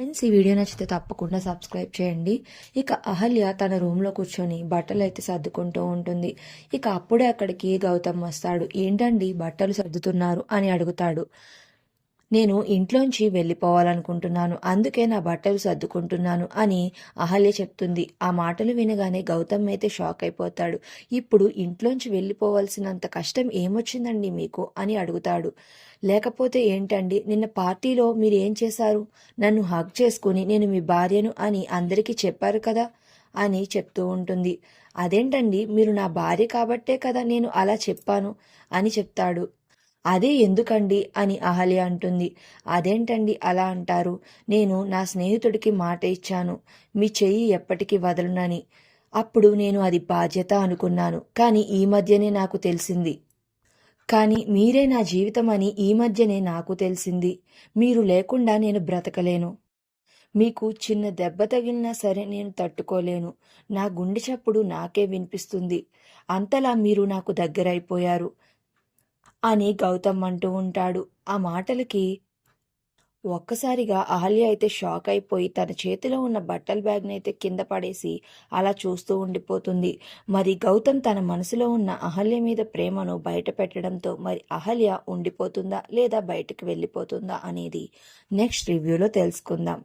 Friends ఈ video నచ్చితే తప్పకుండా సబ్స్క్రైబ్ చేయండి. ఇక అహల్య తన రూమ్లో కూర్చొని బట్టలు అయితే సర్దుకుంటూ ఉంటుంది. ఇక అప్పుడే అక్కడికి గౌతమ్ వస్తాడు. ఏంటండి బట్టలు సర్దుతున్నారు అని అడుగుతాడు. నేను ఇంట్లోంచి వెళ్ళిపోవాలనుకుంటున్నాను అందుకే నా బట్టలు సర్దుకుంటున్నాను అని అహల్య చెప్తుంది. ఆ మాటలు వినగానే గౌతమ్ అయితే షాక్ అయిపోతాడు. ఇప్పుడు ఇంట్లోంచి వెళ్ళిపోవాల్సినంత కష్టం ఏమొచ్చిందండి మీకు అని అడుగుతాడు. లేకపోతే ఏంటండి నిన్న పార్టీలో మీరు ఏం చేశారు? నన్ను హగ్ చేసుకుని నేను మీ భార్యను అని అందరికీ చెప్పారు కదా అని చెప్తూ ఉంటుంది. అదేంటండి మీరు నా భార్య కాబట్టే కదా నేను అలా చెప్పాను అని చెప్తాడు. అదే ఎందుకండి అని అహల్య అంటుంది. అదేంటండి అలా అంటారు? నేను నా స్నేహితుడికి మాట ఇచ్చాను. మీ చెయ్యి ఎప్పటికీ వదలనని. అప్పుడు నేను అది బాధ్యత అనుకున్నాను. కానీ ఈ మధ్యనే నాకు తెలిసింది. కానీ మీరే నా జీవితం అని ఈ మధ్యనే నాకు తెలిసింది. మీరు లేకుండా నేను బ్రతకలేను. మీకు చిన్న దెబ్బ తగిలినా సరే నేను తట్టుకోలేను. నా గుండె చప్పుడు నాకే వినిపిస్తుంది. అంతలా మీరు నాకు దగ్గరైపోయారు. అని గౌతమ్ అంటూ ఉంటాడు. ఆ మాటలకి ఒక్కసారిగా అహల్య అయితే షాక్ అయిపోయి తన చేతిలో ఉన్న బట్టల బ్యాగ్ని అయితే కింద పడేసి అలా చూస్తూ ఉండిపోతుంది. మరి గౌతమ్ తన మనసులో ఉన్న అహల్య మీద ప్రేమను బయట పెట్టడంతో మరి అహల్య ఉండిపోతుందా లేదా బయటకు వెళ్ళిపోతుందా అనేది నెక్స్ట్ రివ్యూలో తెలుసుకుందాం.